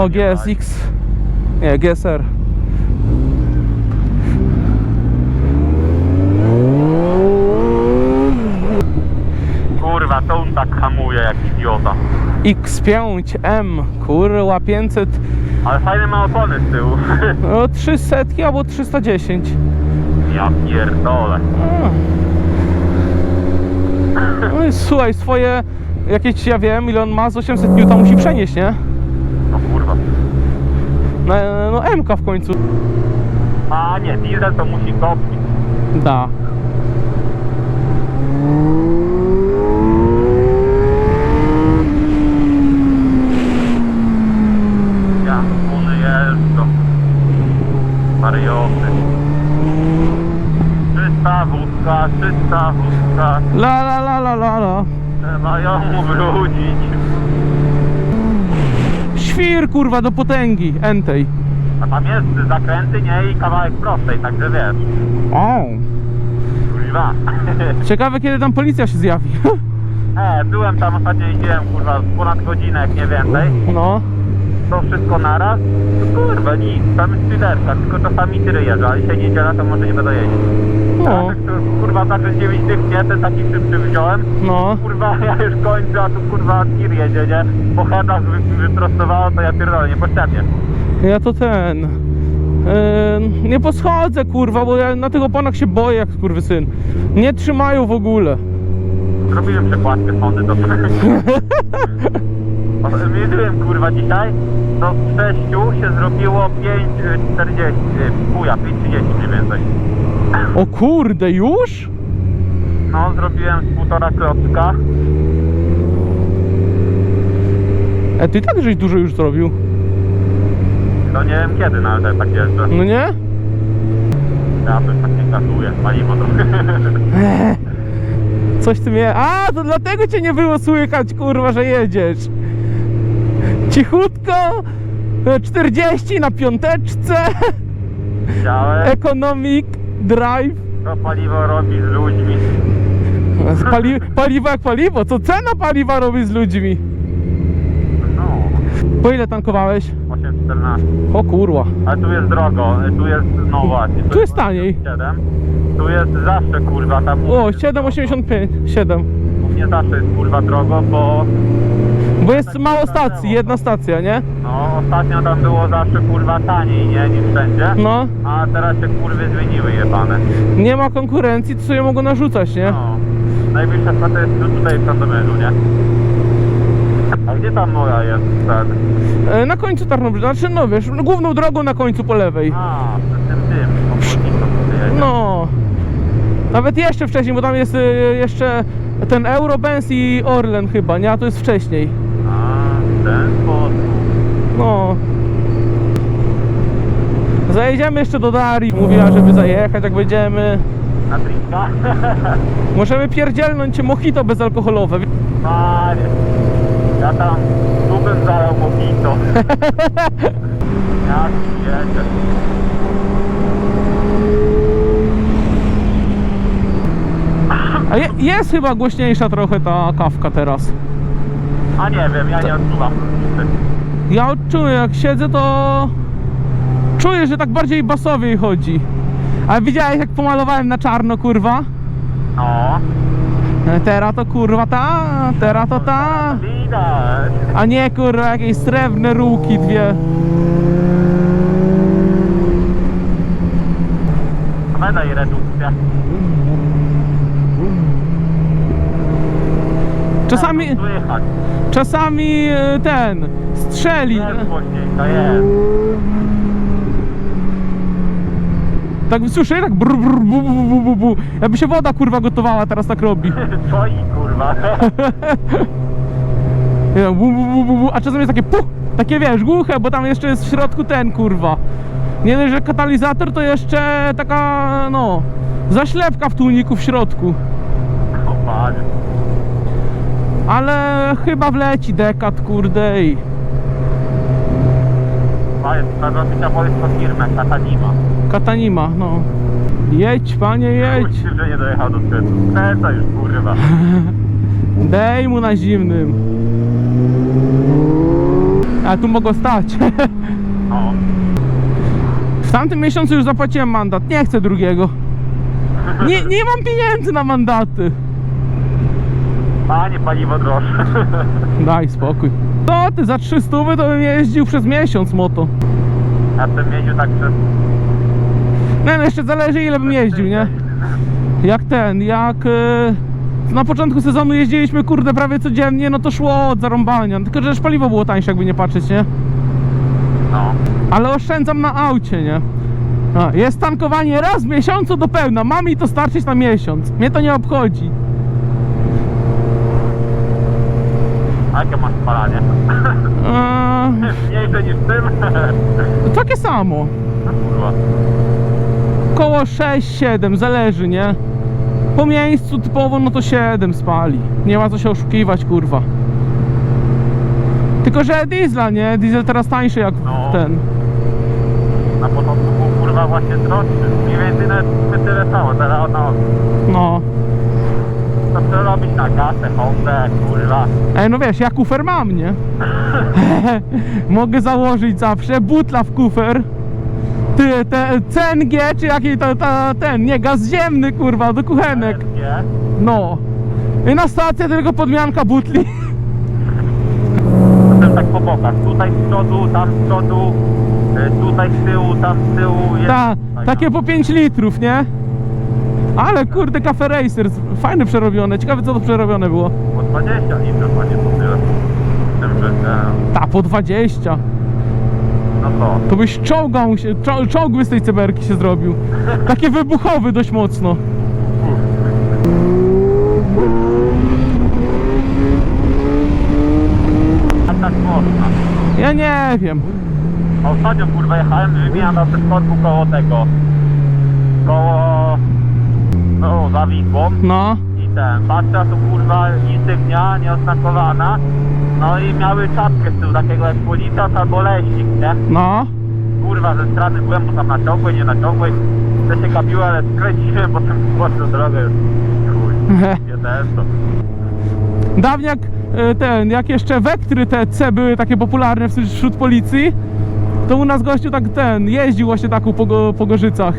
O, GSX. Nie, GSR. Kurwa, to on tak hamuje jak idiota. X5M, kurwa 500, Ale fajne ma opony z tyłu. no 300 albo 310. ja pierdolę. No i słuchaj, swoje jakieś, ja wiem, ile on ma, z 800 N musi przenieść, nie? No kurwa. No, no MK w końcu. A nie, diesel to musi kopnić. Da. Ja jeżdżą. Marioty. Czysta wódka, czysta wódka. La la la la la la. Trzeba ją wrócić. Świr kurwa do potęgi, entej. A tam jest zakręty, nie? I kawałek prostej, także wiesz. O. Kurwa. Ciekawe kiedy tam policja się zjawi. E, byłem tam ostatnio jeździłem, kurwa, ponad godzinę, jak nie więcej. No. To wszystko naraz. No kurwa, nic, tam jest filerka, tylko czasami tyry jeżdżą, ale dzisiaj niedziela, to może nie będę jeździć. No. Tak, to, kurwa, zacząć 9 tych, nie? Ten taki szybszy wziąłem. No. Kurwa, ja już kończę, a tu kurwa tir jedzie, nie? Po headach wy, wyprostowało, to ja pierdolę, niepotrzebnie. Ja to ten. Nie poschodzę kurwa, bo ja na tych oponach się boję jak syn. Nie trzymają w ogóle. Zrobiłem przekładkę sądy do Mierzyłem kurwa dzisiaj, to z 6 się zrobiło 5,40, chuja, 5,30 mniej więcej. O kurde, już? No, zrobiłem z półtora klocka. E, ty tak żeś dużo już zrobił. To nie wiem kiedy, no ale tak jeżdżę. No nie? Ja to już tak nie gratuluję, paliwo to. Coś ty mnie... A, to dlatego cię nie było słychać, kurwa, że jedziesz. Cichutko, e, 40 na piąteczce, Widziałem, economic drive. to paliwo robi z ludźmi. Z Pali... Paliwo jak paliwo, to cena paliwa robi z ludźmi. No, Po ile tankowałeś? 8,14. O kurwa. Ale tu jest drogo, tu jest, no właśnie. Tu jest taniej. 7. Tu jest zawsze kurwa tam. O, 7,85, 7. U mnie zawsze jest kurwa drogo, bo Bo jest mało stacji, jedna stacja, nie? no ostatnio tam było zawsze kurwa taniej, nie? Niż wszędzie. No, A teraz się kurwy zmieniły jebane. nie ma konkurencji, to sobie mogą narzucać, nie? No. Najbliższa stacja jest tu tutaj w Sandomierzu, nie? A gdzie tam moja jest ten? E, Na końcu Tarnobrzeg, znaczy no wiesz, no, główną drogą na końcu po lewej. A, przy tym tym, obwodnicą sobie jedzie. No. Nawet jeszcze wcześniej, bo tam jest e, jeszcze ten Eurobenz i Orlen chyba, nie? A to jest wcześniej. Ten sposób. No. Zajedziemy jeszcze do Darii. Mówiła, żeby zajechać, jak będziemy. Na drinka? Możemy pierdzielnąć mojito bezalkoholowe. Panie, ja tam tu bym zalał mojito. Jedzie. A je, jest chyba głośniejsza trochę ta kawka teraz. A nie wiem, ja nie odczuwam. Ja odczuję, jak siedzę, to czuję, że tak bardziej basowiej chodzi. Ale widziałeś, jak pomalowałem na czarno, kurwa? No. E, Teraz to kurwa ta, teraz to ta. Widać. A nie kurwa jakieś srebrne ruki dwie. Będę i redukcja. Czasami, Słychać. czasami e, ten strzeli. Jest głośniejsza, jest. Tak słyszę, tak brr, brr, bu, bu, bu, bu, bu. Jakby się woda kurwa gotowała, teraz tak robi. Twoi kurwa. Nie, bu, bu, bu, bu, bu. A czasem jest takie puch, takie wiesz, głuche, bo tam jeszcze jest w środku ten kurwa. Nie dość, że katalizator, to jeszcze taka, no, zaślepka w tłuniku w środku. O panie. Ale chyba wleci dekat, kurde i... Trzeba zrobić abolisko firmę, Katanima. Katanima, no. Jedź, panie, jedź. Chuj, że nie dojechał do sklepu. Kręca już kurwa. Dej mu na zimnym. A tu mogło stać. No. W tamtym miesiącu już zapłaciłem mandat. Nie chcę drugiego. Nie, nie mam pieniędzy na mandaty. Panie, paliwo droższe. Daj spokój. No ty za 300 to bym jeździł przez miesiąc moto. Ja bym jeździł tak przez... No, no jeszcze zależy ile bym jeździł, nie? Jak ten, jak e, na początku sezonu jeździliśmy kurde prawie codziennie, no to szło od zarąbania. Tylko że też paliwo było tańsze jakby nie patrzeć, nie? No. Ale oszczędzam na aucie, nie? A, jest tankowanie raz w miesiącu do pełna. Ma mi to starczyć na miesiąc. Mnie to nie obchodzi. A jakie masz spalanie? Eee, Mniejsze niż tym? takie samo. No kurwa. Koło 6-7, zależy, nie? Po miejscu typowo, no to 7 spali. Nie ma co się oszukiwać, kurwa. Tylko, że diesla, nie? Diesel teraz tańszy jak No. ten. Na początku był kurwa właśnie droższy. Mniej więcej nawet tyle samo. Teraz no... No. To przerobić na gasę, Hondę, kurwa. Ej, no wiesz, ja kufer mam, nie? Mogę założyć zawsze butla w kufer. Ty, te CNG, czy jaki to, ta, ten, nie, gaz ziemny, kurwa, do kuchenek. Nie? No. I na stację tylko podmianka butli. Potem tak po bokach. Tutaj z przodu, tam z przodu, y, tutaj z tyłu, tam z tyłu. Jest Ta, takie po 5 litrów, nie? Ale kurde, Cafe Racer, fajne przerobione. Ciekawe co to przerobione było. Po 20 litrów, a nie po tyle. Z tym, że... e, Ta, po 20. No to. To byś czołgał się, czo, czołg by z tej cyberki się zrobił. Takie wybuchowy dość mocno. A tak można. Ja nie wiem. Ostatnio kurwa jechałem, wymieniam na przeszkodku koło tego. Koło... No, za Wisłą. No. I ten, patrzę, tu kurwa insygnia nieoznakowana. No i miały czapkę z tyłu, takiego jak policjant albo leśnik, nie? No. Kurwa, ze strony byłem, bo tam na ciągłej, nie na ciągłej. To się kapiło, ale skręciłem potem głośną drogę. Chuj, jeden to. Dawniak e, ten, jak jeszcze Wektry te C były takie popularne wśród- policji, to u nas gościu tak ten, jeździł właśnie taką po, po Gorzycach.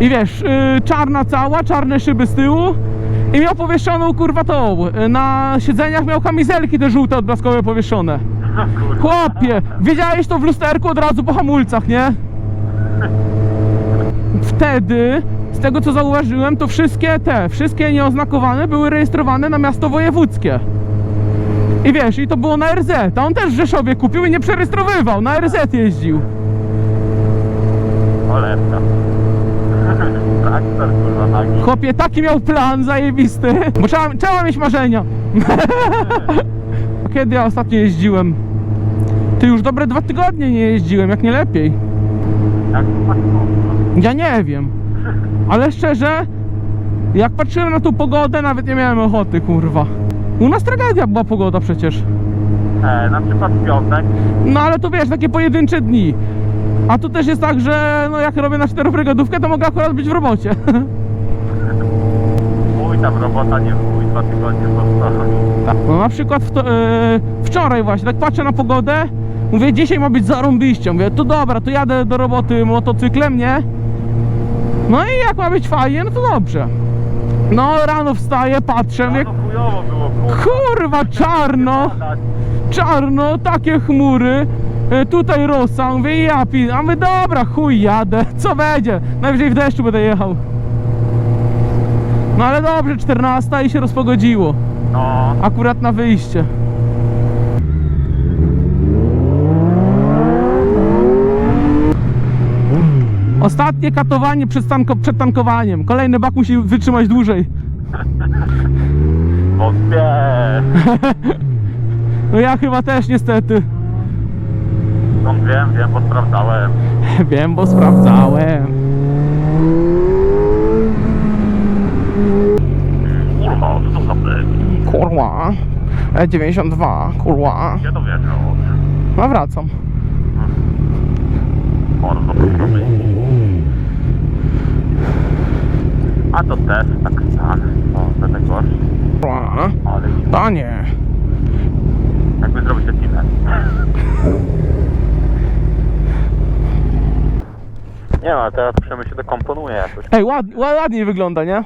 I wiesz, y, czarna cała, czarne szyby z tyłu i miał powieszoną kurwa tą, y, na siedzeniach miał kamizelki te żółte odblaskowe powieszone. Chłopie, wiedziałeś to w lusterku od razu po hamulcach, nie? Wtedy, z tego co zauważyłem, to wszystkie te, wszystkie nieoznakowane były rejestrowane na miasto wojewódzkie. I wiesz, i to było na RZ, a on też w Rzeszowie kupił i nie przerejestrowywał, na RZ jeździł. Cholewka. Traktor, kurwa, nagi. Chłopie, taki miał plan zajebisty, bo trzeba, trzeba mieć marzenia. Kiedy ja ostatnio jeździłem? Ty już dobre dwa tygodnie nie jeździłem, jak nie lepiej. Jak to kurwa. Ja nie wiem. Ale szczerze, jak patrzyłem na tą pogodę, nawet nie miałem ochoty, kurwa. U nas tragedia była pogoda przecież. E, na przykład piątek. No ale to wiesz, takie pojedyncze dni. A tu też jest tak, że no jak robię na czterobrygadówkę, to mogę akurat być w robocie. Chuj tam robota, nie chuj, dwa tygodnie zostało. Tak. No na przykład w to, e, wczoraj właśnie, tak patrzę na pogodę, mówię, dzisiaj ma być zarąbiście. Mówię, to dobra, to jadę do roboty motocyklem, nie? No i jak ma być fajnie, no to dobrze. No rano wstaję, patrzę, mówię, No chujowo było, kurwa. kurwa, czarno, czarno, takie chmury. E, Tutaj rosa, mówię, ja pi... A my dobra, chuj, jadę, co będzie? Najwyżej w deszczu będę jechał. No ale dobrze, 14 i się rozpogodziło. No, Akurat na wyjście. Ostatnie katowanie przed, tanko, przed tankowaniem. Kolejny bak musi wytrzymać dłużej. wątpię. No ja chyba też niestety. No wiem, wiem, bo sprawdzałem. Wiem, bo sprawdzałem. Kurwa, co to za blek? Kurwa. E92, kurwa. Gdzie to wiedział? No wracam. Bardzo proszę. A to też tak samo. O, będę gorszy. Kurwa. Ale To nie. jakby zrobić odcinek. Nie no, ale teraz przemysł się dekomponuje jakoś. Ej, ład, ładniej wygląda, nie?